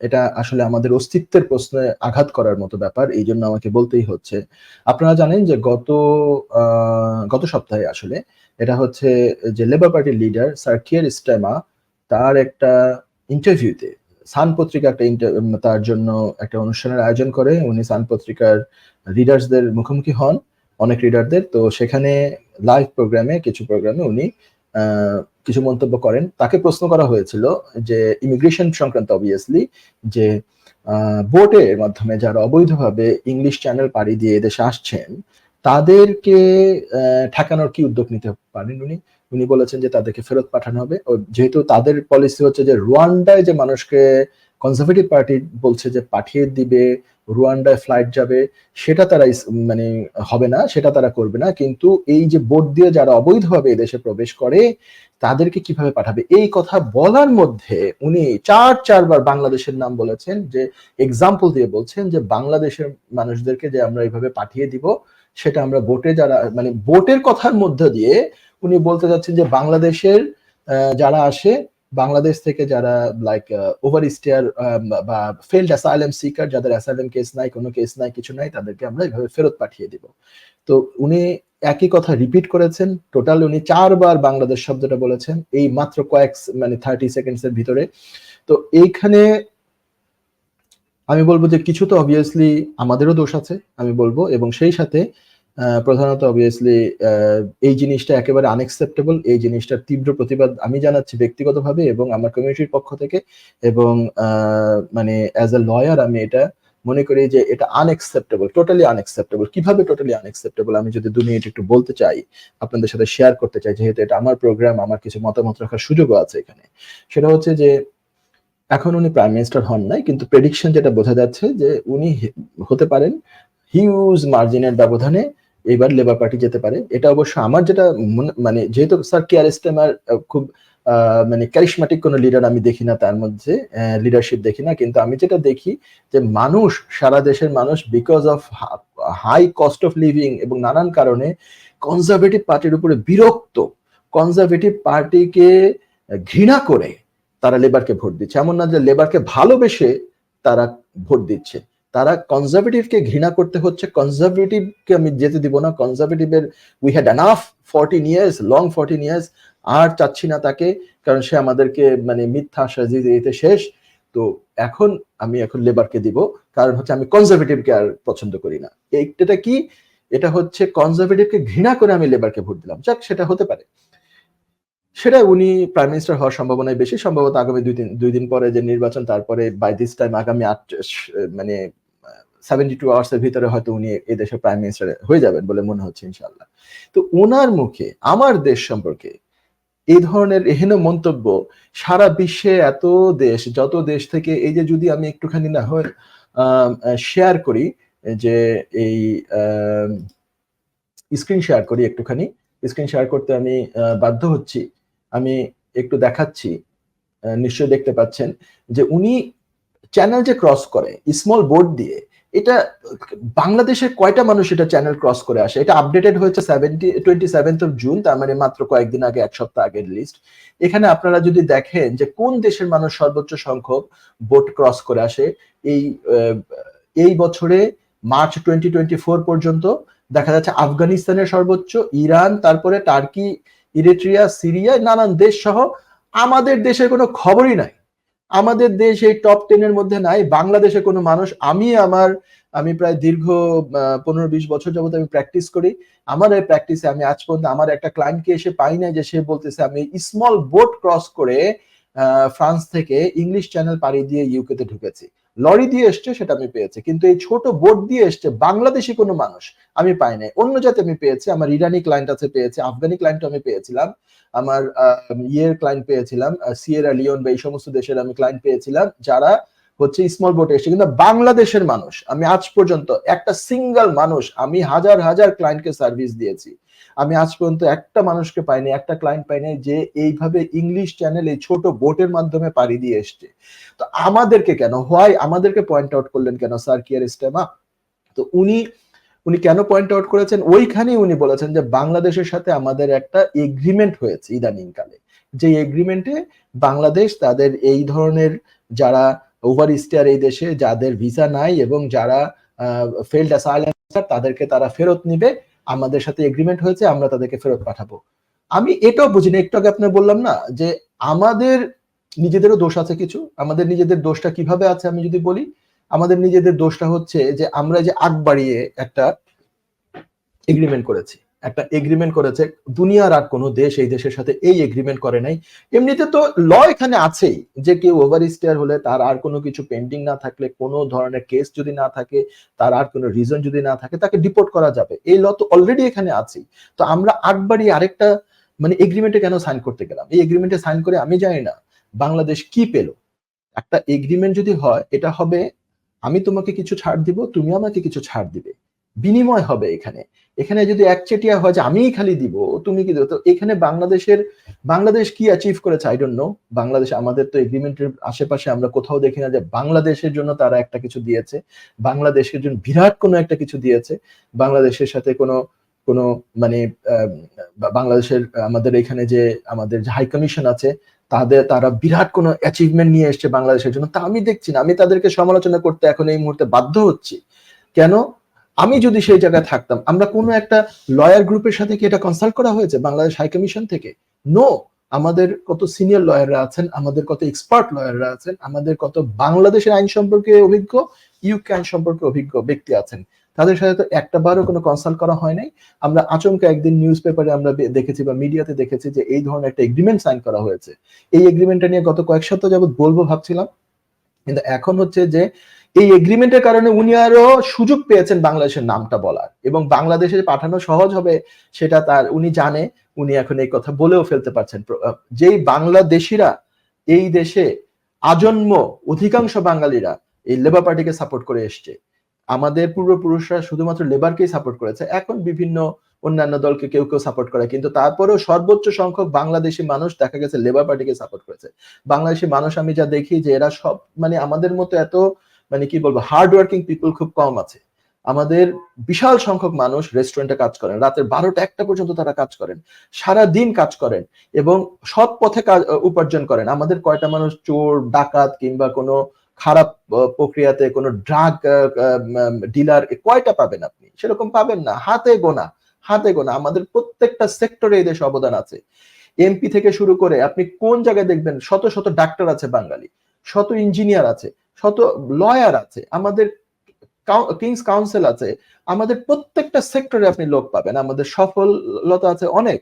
এটা আসলে আমাদের অস্তিত্বের প্রশ্নে আঘাত করার মতো ব্যাপার, এই জন্য আমাকে বলতেই হচ্ছে। আপনারা জানেন যে গত গত সপ্তাহে আসলে এটা হচ্ছে যে লেবার পার্টির লিডার স্যার কিয়ার তার একটা ইন্টারভিউতে সান পত্রিকা একটা তার জন্য একটা অনুষ্ঠানের আয়োজন করে। উনি সান পত্রিকার রিডার্সদের মুখোমুখি হন, অনেক রিডারদের তো সেখানে লাইভ প্রোগ্রামে কিছু প্রোগ্রামে উনি কিছু মন্তব্য করেন। তাকে প্রশ্ন করা হয়েছিল যে ইমিগ্রেশন সংক্রান্ত অবভিয়াসলি যে বোর্ডের মাধ্যমে যারা অবৈধভাবে ইংলিশ চ্যানেল পাড়ি দিয়ে এদেশে আসছেন, তাদেরকে ঠেকানোর কি উদ্যোগ নিতে পারেন উনি? উনি বলেছেন যে, তাদেরকে ফেরত পাঠানো হবে। যেহেতু তাদের পলিসি হচ্ছে যে রুয়ান্ডায় যে মানুষকে কনজারভেটিভ পার্টি বলছে যে পাঠিয়ে দিবে, রুয়ান্ডায় ফ্লাইট যাবে, সেটা তারা মানে হবে না, সেটা তারা করবে না। কিন্তু এই যে বোট দিয়ে যারা অবৈধভাবে এদেশে প্রবেশ করে, তাদেরকে কীভাবে পাঠাবে? এই কথা বলার মধ্যে উনি চার, চারবার বাংলাদেশের নাম বলেছেন, যে এক্সাম্পল দিয়ে বলছেন যে বাংলাদেশের মানুষদেরকে যে আমরা এইভাবে পাঠিয়ে দিব, সেটা আমরা বোটে যারা মানে বোটের কথার মধ্য দিয়ে উনি বলতে যাচ্ছেন যে বাংলাদেশের যারা আসে বাংলাদেশ থেকে যারা লাইক ওভার স্টেয়ার বা ফেল্ড অ্যাসাইলেম সিকার যাদের অ্যাসাইলেম কেস নাই, কোনো কেস নাই, কিছু নাই, তাদেরকে আমরা এইভাবে ফেরত পাঠিয়ে দিব। তো উনি একই কথা রিপিট করেছেন টোটাল উনি চারবার বাংলাদেশ শব্দটা বলেছেন, এই মাত্র কয়েক মানে থার্টি সেকেন্ডস এর ভিতরে। তো এইখানে আমি বলব যে কিছু তো অবভিয়াসলি আমাদেরও দোষ আছে, আমি বলব, এবং সেই সাথে প্রধানত অবভিয়াসলি এই জিনিসটা একেবারে আনএক্সেপ্টেবল এই জিনিসটার তীব্র প্রতিবাদ আমি জানাচ্ছি ব্যক্তিগতভাবে এবং আমার কমিউনিটির পক্ষ থেকে এবং মানে অ্যাজ এ লয়ার আমি এটা মনে করি যে এটা আনএক্সেপ্টেবল টোটালি আনএক্সেপ্টেবল কীভাবে টোটালি আনএক্সেপ্টেবল আমি যদি দু মিনিট একটু বলতে চাই, আপনাদের সাথে শেয়ার করতে চাই, যেহেতু এটা আমার প্রোগ্রাম আমার কিছু মতামত রাখার সুযোগও আছে এখানে। সেটা হচ্ছে যে, এখন উনি প্রাইম মিনিস্টার হন নাই, কিন্তু প্রেডিকশন যেটা বোঝা যাচ্ছে যে উনি হতে পারেন হিউজ মার্জিনের ব্যবধানে এবার লেবার পার্টি যেতে পারে। এটা অবশ্য আমার যেটা মানে যেহেতু স্যার কেয়ার স্টেমার খুব মানে ক্যারিসমাটিক কোনো লিডার আমি দেখি না তার মধ্যে লিডারশিপ দেখি না। কিন্তু আমি যেটা দেখি যে মানুষ, সারা দেশের মানুষ because of high cost of living এবং নানান কারণে কনজারভেটিভ পার্টির উপরে বিরক্ত কনজারভেটিভ পার্টিকে ঘৃণা করে তারা লেবারকে ভোট দিচ্ছে। এমন না যে লেবারকে ভালোবেসে তারা ভোট দিচ্ছে। তারা কনজারভেটিভকে ঘৃণা করতে হচ্ছে। কনজারভেটিভকে আমি যেতে দিব না। কনজারভেটিভের we had enough fourteen years long fourteen years আর চাচ্ছি না তাকে, কারণ সে আমাদেরকে মানে মিথ্যা আশ্বাস দিয়ে দিতে শেষ। তো এখন আমি এখন লেবারকে দিব, কারণ হচ্ছে আমি কনজারভেটিভকে আর পছন্দ করি না। এটা কি? এটা হচ্ছে কনজারভেটিভকে ঘৃণা করে আমি লেবারকে ভোট দিলাম। যাক, সেটা হতে পারে। সেটা উনি প্রাইম মিনিস্টার হওয়ার সম্ভাবনায় বেশি। সম্ভবত আগামী দুই দিন দুই দিন পরে যে নির্বাচন, তারপরে বাই দিস টাইম আগামী আট মানে সেভেন্টি টু আওয়ার্স এর ভিতরে হয়তো উনি এই দেশের প্রাইম মিনিস্টার হয়ে যাবেন বলে মনে হচ্ছে ইনশাল্লাহ তো ওনার মুখে, আমার দেশ সম্পর্কে এই ধরনের এহেন মন্তব্য, সারা বিশ্বে এত দেশ, যত দেশ থেকে এই যে যদি আমি একটুখানি না হয় শেয়ার করি, যে এই স্ক্রিন শেয়ার করি একটুখানি স্ক্রিন শেয়ার করতে আমি বাধ্য হচ্ছি, আমি একটু দেখাচ্ছি নিশ্চয় দেখতে পাচ্ছেন যে উনি চ্যানেল যে ক্রস করে স্মল বোর্ড দিয়ে এটা বাংলাদেশের কয়টা মানুষ এটা চ্যানেল ক্রস করে আসে? এটা আপডেটেড হয়েছে seventy twenty seventh of June তার মানে মাত্র কয়েকদিন আগে, এক সপ্তাহ আগের লিস্ট এখানে আপনারা যদি দেখেন যে কোন দেশের মানুষ সর্বোচ্চ সংখ্যক বোট ক্রস করে আসে, এই এই বছরে মার্চ টোয়েন্টি টোয়েন্টি ফোর পর্যন্ত দেখা যাচ্ছে আফগানিস্তানের সর্বোচ্চ, ইরান, তারপরে টার্কি, ইরেট্রিয়া, সিরিয়া, নানান দেশ সহ আমাদের দেশের কোনো খবরই নাই। আমাদের দেশ এই টপ টেনের মধ্যে নাই। বাংলাদেশে কোনো মানুষ, আমি আমার, আমি প্রায় দীর্ঘ পনেরো বিশ বছর যাবত আমি প্র্যাকটিস করি। আমার এই প্র্যাকটিসে আমি আজ পর্যন্ত আমার একটা ক্লায়েন্টকে এসে পাই নাই যে সে বলতেছে, আমি স্মল বোট ক্রস করে ফ্রান্স থেকে ইংলিশ চ্যানেল পাড়ি দিয়ে ইউকেতে ঢুকেছি। লরি দিয়ে এসছে, সেটা আমি পেয়েছি। কিন্তু এই ছোট বোট দিয়ে এসছে বাংলাদেশি কোনো মানুষ, আমি পাই নাই। অন্য জাতি আমি পেয়েছি, আমার ইরানি ক্লায়েন্ট আছে পেয়েছি, আফগানি ক্লায়েন্ট আমি পেয়েছিলাম, আমার ইয়ের ক্লায়েন্ট পেয়েছিলাম সিয়েরা লিওন বা এই সমস্ত দেশের আমি ক্লায়েন্ট পেয়েছিলাম, যারা হচ্ছে স্মল বোটে এসছে। কিন্তু বাংলাদেশের মানুষ, আমি আজ পর্যন্ত একটা সিঙ্গেল মানুষ, আমি হাজার হাজার ক্লায়েন্টকে সার্ভিস দিয়েছি। আমি আজ পর্যন্ত একটা মানুষকে পাইনি, একটা ক্লায়েন্ট পাইনি যে এইভাবে ইংলিশ চ্যানেল এই ছোট বোটের মাধ্যমে পাড়ি দিয়ে এসছে। তো আমাদেরকে কেন? হয় আমাদেরকে পয়েন্ট আউট করলেন কেন স্যার কিয়ার স্টেমা? তো উনি উনি কেন পয়েন্ট আউট করেছেন? ওইখানে উনি বলেছেন যে বাংলাদেশের সাথে আমাদের একটা এগ্রিমেন্ট হয়েছে ইদানিং কালে যে এগ্রিমেন্টে বাংলাদেশ তাদের এই ধরনের যারা ওভার স্টেয়ার এই দেশে যাদের ভিসা নাই এবং যারা ফেল্ড অ্যাসাইলাম তাদেরকে তারা ফেরত নিবে। আমাদের সাথে এগ্রিমেন্ট হয়েছে, আমরা তাদেরকে ফেরত পাঠাবো। আমি এটাও বুঝি না, একটু আগে আপনার বললাম না, যে আমাদের নিজেদেরও দোষ আছে কিছু, আমাদের নিজেদের দোষটা কীভাবে আছে আমি যদি বলি, আমাদের নিজেদের দোষটা হচ্ছে যে আমরা যে আগ বাড়িয়ে একটা এগ্রিমেন্ট করেছি। একটা এগ্রিমেন্ট করেছে, দুনিয়ার আর কোনো দেশ এই দেশের সাথে এই এগ্রিমেন্ট করে নাই। এমনিতে তো ল এখানে আছেই, যে কেউ ওভার স্টেয়ার হলে তার আর কোনো কিছু পেন্ডিং না থাকলে, কোনো ধরনের কেস যদি না থাকে, তার আর কোনো রিজন যদি না থাকে, তাকে ডিপোর্ট করা যাবে। এই ল তো অলরেডি এখানে আছেই। তো আমরা আগবারই আরেকটা মানে এগ্রিমেন্টে কেন সাইন করতে গেলাম? এই এগ্রিমেন্টে সাইন করে আমি জানি না, বাংলাদেশ কি পেল? একটা এগ্রিমেন্ট যদি হয়, এটা হবে, আমি তোমাকে কিছু ছাড় দিব, তুমি আমাকে কিছু ছাড় দিবে। বিনিময় হবে এখানে। এখানে যদি একচেটিয়া হয় যে আমিই খালি দিব, তুমি কি তো এখানে বাংলাদেশের, বাংলাদেশ কি অ্যাচিভ করেছে? আই ডোন্ট নো বাংলাদেশ, আমাদের তো এগ্রিমেন্টের আশেপাশে আমরা কোথাও দেখি না যে বাংলাদেশের জন্য তারা একটা কিছু দিয়েছে। বাংলাদেশের জন্য বিরাট কোনো একটা কিছু দিয়েছে। বাংলাদেশের সাথে কোনো কোনো মানে বাংলাদেশের, আমাদের এখানে যে, আমাদের যে হাই কমিশন আছে, তাদের, তারা বিরাট কোনো অ্যাচিভমেন্ট নিয়ে এসছে বাংলাদেশের জন্য। তা আমি দেখছি না। আমি তাদেরকে সমালোচনা করতে এখন এই মুহূর্তে বাধ্য হচ্ছি। কেন? আমি যদি সেই জায়গায় থাকতাম, আমরা কোনো একটা লয়ার গ্রুপের সাথে কি এটা কনসাল্ট করা হয়েছে বাংলাদেশ হাই কমিশন থেকে? নো আমাদের কত সিনিয়র লয়াররা আছেন, আমাদের কত এক্সপার্ট লয়াররা আছেন, আমাদের কত বাংলাদেশের আইন সম্পর্কে অভিজ্ঞ ইউকে আইন সম্পর্কে অভিজ্ঞ ব্যক্তি আছেন। তাদের সাথে তো একটা বারও কোনো কনসাল্ট করা হয় নাই। আমরা আচমকা একদিন নিউজ পেপারে আমরা দেখেছি বা মিডিয়াতে দেখেছি যে এই ধরনের একটা এগ্রিমেন্ট সাইন করা হয়েছে। এই এগ্রিমেন্টটা নিয়ে গত কয়েক সপ্তাহ যাবত বলব ভাবছিলাম। কিন্তু এখন হচ্ছে যে এই এগ্রিমেন্টের কারণে উনি আরও সুযোগ পেয়েছেন বাংলাদেশের নামটা বলার এবং বাংলাদেশে পাঠানো সহজ হবে সেটা তার, উনি জানে, উনি এখন এই কথা বলেও ফেলতে পারছেন। যেই বাংলাদেশিরা এই দেশে আজন্ম অধিকাংশ বাঙালিরা এই লেবার পার্টিকে সাপোর্ট করে এসছে। আমাদের পূর্বপুরুষরা শুধুমাত্র লেবারকেই সাপোর্ট করেছে। এখন বিভিন্ন অন্যান্য দলকে কেউ কেউ সাপোর্ট করে। কিন্তু তারপরেও সর্বোচ্চ সংখ্যক বাংলাদেশি মানুষ দেখা গেছে লেবার পার্টিকে সাপোর্ট করেছে। বাংলাদেশি মানুষ আমি যা দেখি যে এরা সব মানে আমাদের মতো এত মানে কি বলব হার্ড ওয়ার্কিং পিপল খুব কম আছে। আমাদের বিশাল সংখ্যক মানুষ রেস্টুরেন্টে কাজ করেন। রাতের বারোটা একটা পর্যন্ত তারা কাজ করেন। সারা দিন কাজ করেন এবং সৎ পথে কাজ উপার্জন করেন। আমাদের কয়টা মানুষ চোর, ডাকাত কিংবা কোনো খারাপ প্রক্রিয়াতে কোনো ড্রাগ ডিলার কয়টা পাবেন আপনি? সেরকম পাবেন না। হাতে গোনা হাতে গোনা। আমাদের প্রত্যেকটা সেক্টরে এই অবদান আছে। এমপি থেকে শুরু করে আপনি কোন জায়গায় দেখবেন, শত শত ডাক্তার আছে বাঙালি, শত ইঞ্জিনিয়ার আছে। শত লয়ার আছে, আমাদের কিংস কাউন্সিল আছে, আমাদের প্রত্যেকটা সেক্টরে আপনি লোক পাবেন, আমাদের সফলতা আছে অনেক।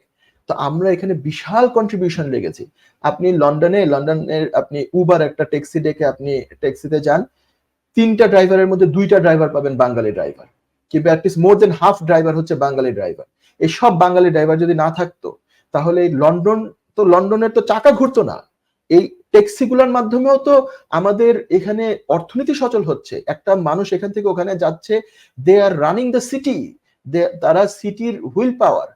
তো আমরা এখানে বিশাল কন্ট্রিবিউশন লেগেছি। আপনি লন্ডনে, লন্ডনের আপনি উবার একটা ট্যাক্সি ডেকে আপনি ট্যাক্সিতে যান, তিনটা ড্রাইভারের মধ্যে দুইটা ড্রাইভার পাবেন বাঙালি ড্রাইভার কিংবা at least more than half driver হচ্ছে বাঙালি ড্রাইভার এই সব বাঙালি ড্রাইভার যদি না থাকতো, তাহলে লন্ডন, তো লন্ডনের তো চাকা ঘুরতো না। এই ট্যাক্সিগুলোর মাধ্যমেও তো আমাদের এখানে অর্থনীতি সচল হচ্ছে। একটা মানুষ এখান থেকে ওখানে যাচ্ছে they are running the city তারা সিটির হুইল পাওয়ার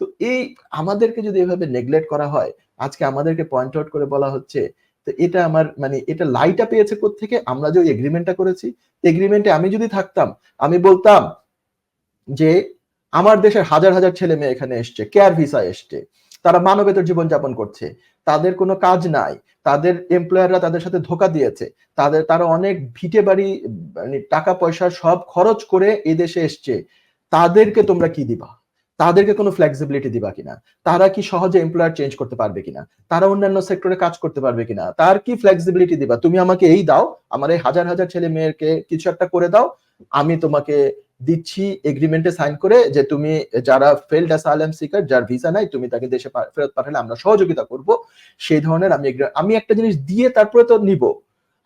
তো এই আমাদেরকে যদি এভাবে নেগলেক্ট করা হয়, আজকে আমাদেরকে পয়েন্ট আউট করে বলা হচ্ছে, তো এটা আমার মানে এটা লাইটা পেয়েছে থেকে আমরা যে এগ্রিমেন্টটা করেছি এগ্রিমেন্টে আমি যদি থাকতাম, আমি বলতাম যে আমার দেশের হাজার হাজার ছেলে মেয়ে এখানে এসছে কেয়ার ভিসা এসছে, তারা মানবেতর জীবনযাপন করছে। তাদের কোনো কাজ নাই। তাদের এমপ্লয়াররা তাদের সাথে ধোকা দিয়েছে। তাদের, তারা অনেক ভিটে বাড়ি মানে টাকা পয়সা সব খরচ করে এই দেশে এসছে। তাদেরকে তোমরা কি দিবা? তাদেরকে কোনো ফ্লেক্সিবিলিটি দিবা কিনা? তারা কি সহজে এমপ্লয়ার চেঞ্জ করতে পারবে কিনা? তারা অন্যান্য সেক্টরে কাজ করতে পারবে কিনা? তার কি ফ্লেক্সিবিলিটি দিবা? তুমি আমাকে এই দাও, আমার এই হাজার হাজার ছেলে মেয়েরকে কিছু একটা করে দাও, আমি তোমাকে দিচ্ছি এগ্রিমেন্টে সাইন করে যে তুমি যারা ফেল্ড অ্যাসাইলাম সিকার যার ভিসা নাই, তুমি তাকে দেশে ফেরত পাঠালে আমরা সহযোগিতা করব। সেই ধরনের আমি আমি একটা জিনিস দিয়ে তারপরে তো নিব।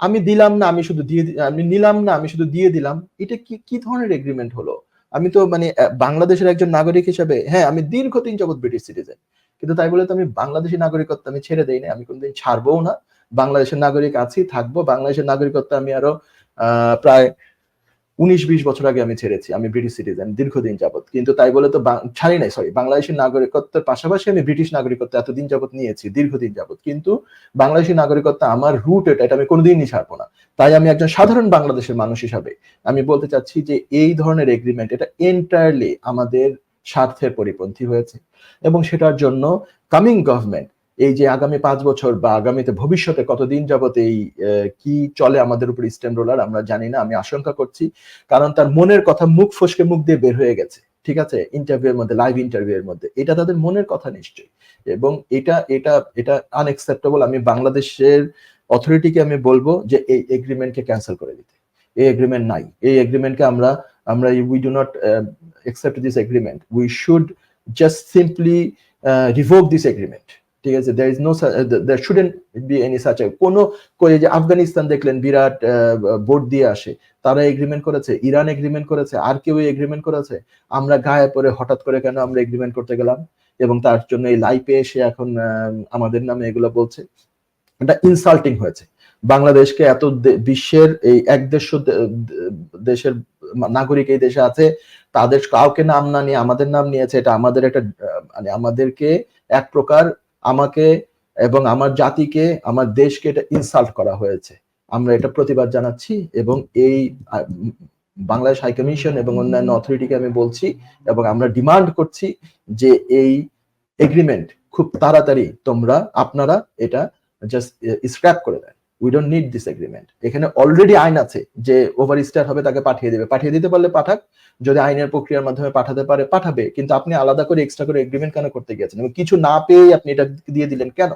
আমি দিলাম না, আমি শুধু দিয়ে আমি নিলাম না, আমি শুধু দিয়ে দিলাম। এটা কি কি ধরনের এগ্রিমেন্ট হলো? আমি তো মানে বাংলাদেশের একজন নাগরিক হিসেবে হ্যাঁ আমি দীর্ঘদিন যাবৎ ব্রিটিশ সিটিজেন কিন্তু তাই বলে তো আমি বাংলাদেশি নাগরিকত্ব আমি ছেড়ে দেই না আমি কোনদিন ছাড়বো না। বাংলাদেশের নাগরিক আছি, থাকব। বাংলাদেশের নাগরিকত্ব আমি আরও প্রায় উনিশ বিশ বছর আগে আমি ছেড়েছি, আমি ব্রিটিশ সিটিজেন দীর্ঘদিন যাবত কিন্তু তাই বলে তো ছাড়ি নাই সরি বাংলাদেশের নাগরিকত্বের পাশাপাশি আমি ব্রিটিশ নাগরিকত্ব এতদিন যাবত নিয়েছি, দীর্ঘদিন যাবত কিন্তু বাংলাদেশি নাগরিকত্ব আমার রুট এটা এটা আমি কোনোদিনই ছাড়বো না। তাই আমি একজন সাধারণ বাংলাদেশের মানুষ হিসাবে আমি বলতে চাচ্ছি যে এই ধরনের এগ্রিমেন্ট এটা এন্টায়ারলি আমাদের স্বার্থের পরিপন্থী হয়েছে। এবং সেটার জন্য কামিং গভর্নমেন্ট এই যে আগামী পাঁচ বছর বা আগামীতে ভবিষ্যতে কতদিন যাবত এই কি চলে আমাদের উপর স্টেম রোলার আমরা জানি না, আমি আশঙ্কা করছি। কারণ তার মনের কথা মুখ ফসকে মুখ দিয়ে বের হয়ে গেছে, ঠিক আছে? ইন্টারভিউ এর মধ্যে লাইভ ইন্টারভিউ এর মধ্যে। এটা তাদের মনের কথা নিশ্চয়ই। এবং এটা এটা এটা আনএক্সেপ্টেবল আমি বাংলাদেশের অথরিটিকে আমি বলব যে এই এগ্রিমেন্টকে ক্যান্সেল করে দিতে। এই এগ্রিমেন্ট নাই। এই এগ্রিমেন্টকে আমরা আমরা we do not accept this agreement we should just simply revoke this agreement ঠিক আছে? There is no there shouldn't be any such কোনো যে আফগানিস্তান দেখলেন, বিরাট বোর্ড দিয়ে আসে, তারা এগ্রিমেন্ট করেছে, ইরান এগ্রিমেন্ট করেছে, আর কেউ এগ্রিমেন্ট করেছে? আমরা গায়ে পরে হঠাৎ করে কেন আমরা এগ্রিমেন্ট করতে গেলাম? এবং তার জন্য এই লাইফে এসে এখন আমাদের নামে এগুলো বলছে। এটা ইনসাল্টিং হয়েছে। বাংলাদেশকে এত বিশ্বের এই এক দেশ দেশের নাগরিক এই দেশে আছে, তাদের কাউকে নাম না নিয়ে, আমাদের নাম নিয়েছে, এটা আমাদের একটা মানে আমাদেরকে এক প্রকার আমাকে এবং আমার জাতিকে, আমার দেশকে এটা ইনসাল্ট করা হয়েছে। আমরা এটা প্রতিবাদ জানাচ্ছি এবং এই বাংলাদেশ হাইকমিশন এবং অন্যান্য অথরিটিকে আমি বলছি এবং আমরা ডিমান্ড করছি যে এই এগ্রিমেন্ট খুব তাড়াতাড়ি তোমরা, আপনারা এটা জাস্ট স্ক্র্যাপ করে দেন। We don't need this agreement এখানে অলরেডি আইন আছে যে ওভার স্টার হবে, তাকে পাঠিয়ে দেবে। পাঠিয়ে দিতে পারলে পাঠাক। যদি আইনের প্রক্রিয়ার মাধ্যমে পাঠাতে পারে, পাঠাবে। কিন্তু আপনি আলাদা করে এক্সট্রা করে এগ্রিমেন্ট কেন করতে গিয়েছেন? এবং কিছু না পেয়ে আপনি এটা দিয়ে দিলেন কেন?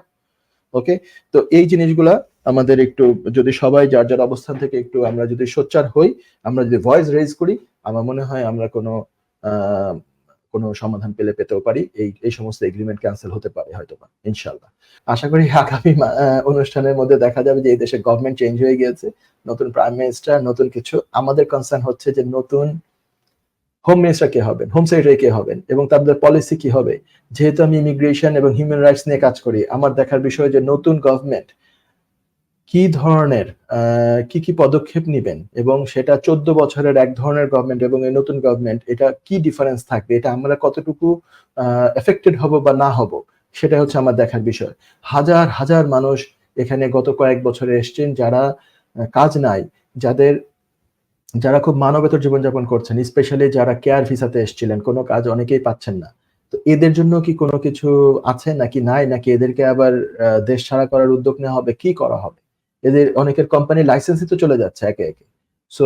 ওকে তো এই জিনিসগুলা আমাদের একটু, যদি সবাই যার যার অবস্থান থেকে একটু আমরা যদি সোচ্চার হই, আমরা যদি ভয়েস রেজ করি, আমার মনে হয় আমরা কোনো কোনো সমাধান পেলে পেতেও পারি। এই এই সমস্ত এগ্রিমেন্ট ক্যান্সেল হতে পারে হয়তো বা ইনশাল্লাহ আশা করি আগামী অনুষ্ঠানের মধ্যে দেখা যাবে যে এই দেশে গভর্নমেন্ট চেঞ্জ হয়ে গিয়েছে, নতুন প্রাইম মিনিস্টার নতুন কিছু। আমাদের কনসার্ন হচ্ছে যে নতুন হোম মিনিস্টার কে হবেন হোম সেক্রেটারি কে হবেন, এবং তাদের পলিসি কি হবে? যেহেতু আমি ইমিগ্রেশন এবং হিউম্যান রাইটস নিয়ে কাজ করি, আমার দেখার বিষয় যে নতুন গভর্নমেন্ট কি ধরনের কি কি পদক্ষেপ নেবেন এবং সেটা চোদ্দ বছরের এক ধরনের গভর্নমেন্ট এবং এই নতুন গভর্নমেন্ট এটা কি ডিফারেন্স থাকবে, এটা আমরা কতটুকু এফেক্টেড হব বা না হব সেটা হচ্ছে আমার দেখার বিষয়। হাজার হাজার মানুষ এখানে গত কয়েক বছরে এসছেন যারা কাজ নাই, যাদের, যারা খুব মানবেতর জীবনযাপন করছেন স্পেশালি যারা কেয়ার ভিসাতে এসেছিলেন, কোনো কাজ অনেকেই পাচ্ছেন না। তো এদের জন্য কি কোনো কিছু আছে নাকি নাই, নাকি এদেরকে আবার দেশ ছাড়া করার উদ্যোগ নেওয়া হবে, কি করা হবে? এদের অনেকের কোম্পানি লাইসেন্সই তো চলে যাচ্ছে একে একে। So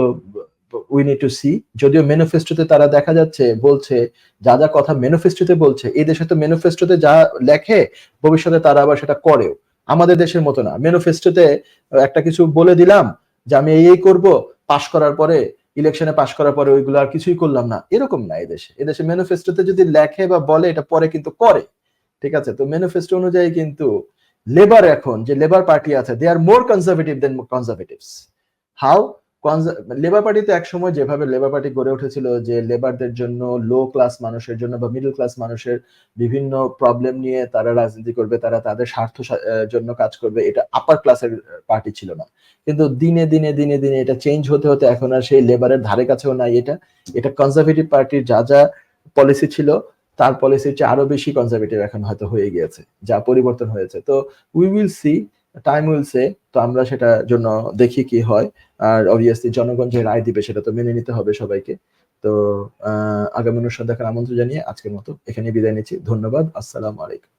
we need to see যদিও ম্যানিফেস্টোতে তারা দেখা যাচ্ছে, বলছে, যা যা কথা ম্যানিফেস্টোতে বলছে, এই দেশে তো ম্যানিফেস্টোতে যা লেখে, ভবিষ্যতে তারা আবার সেটা করেও। আমাদের দেশের মতো না। ম্যানিফেস্টোতে একটা কিছু বলে দিলাম যে আমি এই এই করব, পাশ করার পরে ইলেকশনে পাশ করার পরে ওইগুলো আর কিছুই করলাম না। এরকম না এদেশে এদেশে ম্যানিফেস্টোতে যদি লেখে বা বলে, এটা পরে কিন্তু করে। ঠিক আছে? তো ম্যানিফেস্টো অনুযায়ী কিন্তু লেবার এখন, যে লেবার পার্টি আছে they are more conservative than conservatives how labour party তো একসময় যেভাবে লেবার পার্টি গড়ে উঠেছিল, যে লেবারদের জন্য লো ক্লাস মানুষের জন্য বা মিডল ক্লাস মানুষের বিভিন্ন প্রবলেম নিয়ে তারা রাজনীতি করবে, তারা তাদের স্বার্থ জন্য কাজ করবে, এটা আপার ক্লাসের পার্টি ছিল না। কিন্তু দিনে দিনে দিনে দিনে এটা চেঞ্জ হতে হতে এখন আর সেই লেবারের ধারে কাছেও নাই এটা। এটা কনজারভেটিভ পার্টির যা যা পলিসি ছিল তার পলিসির চেয়ে আরও বেশি কনজারভেটিভ এখন হয়তো হয়ে গিয়েছে যা পরিবর্তন হয়েছে। তো we will see time will say তো আমরা সেটার জন্য দেখি কি হয়। আর অবভিয়াসলি জনগণ যে রায় দিবে সেটা তো মেনে নিতে হবে সবাইকে। তো আহ, আগামী অনুষ্ঠান দেখার আমন্ত্রণ জানিয়ে আজকের মতো এখানে বিদায় নিচ্ছি। ধন্যবাদ আসসালামু আলাইকুম।